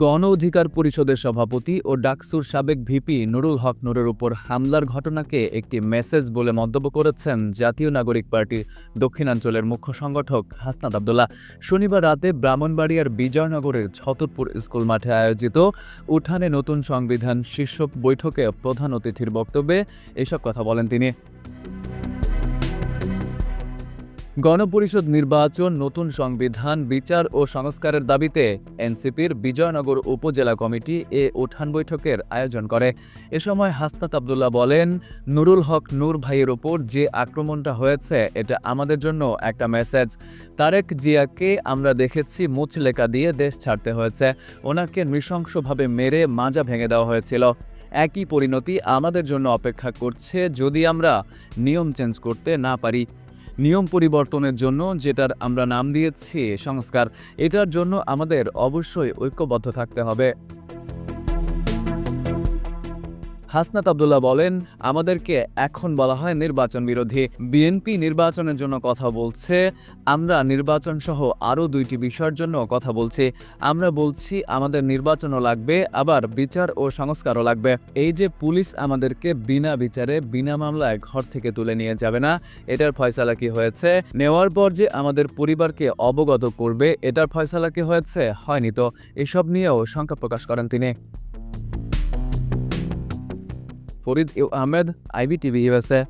গণ অধিকার পরিষদের সভাপতি ও ডাকসুর সাবেক ভিপি নুরুল হক নুরের উপর হামলার ঘটনাকে একটি মেসেজ বলে মন্তব্য করেছেন জাতীয় নাগরিক পার্টির দক্ষিণাঞ্চলের মুখ্য সংগঠক হাসনাত আবদুল্লাহ। শনিবার রাতে ব্রাহ্মণবাড়িয়ার বিজয়নগরের ছতরপুর স্কুল মাঠে আয়োজিত উঠানে নতুন সংবিধান শীর্ষক বৈঠকে প্রধান অতিথির বক্তব্যে এসব কথা বলেন তিনি। গণপরিষদ নির্বাচন, নতুন সংবিধান, বিচার ও সংস্কারের দাবিতে এনসিপির বিজয়নগর উপজেলা কমিটি এ উঠান বৈঠকের আয়োজন করে। এ সময় হাসনাত আবদুল্লাহ বলেন, নুরুল হক নূর ভাইয়ের ওপর যে আক্রমণটা হয়েছে, এটা আমাদের জন্য একটা মেসেজ। তারেক জিয়াকে আমরা দেখেছি মুচলেকা দিয়ে দেশ ছাড়তে হয়েছে। ওনাকে নৃশংসভাবে মেরে মাজা ভেঙে দেওয়া হয়েছিল। একই পরিণতি আমাদের জন্য অপেক্ষা করছে যদি আমরা নিয়ম চেঞ্জ করতে না পারি। নিয়ম পরিবর্তনের জন্য যেটার আমরা নাম দিয়েছি সংস্কার, এটার জন্য আমাদের অবশ্যই ঐক্যবদ্ধ থাকতে হবে। হাসনাত আবদুল্লাহ বলেন, আমাদেরকে এখন বলা হয় নির্বাচন বিরোধী। বিএনপি নির্বাচনের জন্য কথা বলছে, আমরা নির্বাচন সহ আরও দুইটি বিষয়ের জন্য কথা বলছি। আমরা বলছি, আমাদের নির্বাচনও লাগবে, আবার বিচার ও সংস্কারও লাগবে। এই যে পুলিশ আমাদেরকে বিনা বিচারে, বিনা মামলায় ঘর থেকে তুলে নিয়ে যাবে না, এটার ফয়সালা কি হয়েছে? নেওয়ার পর যে আমাদের পরিবারকে অবগত করবে, এটার ফয়সালা কি হয়েছে? হয়নি তো। এসব নিয়েও শঙ্কা প্রকাশ করেন তিনি। Farid U Ahmed I V T V A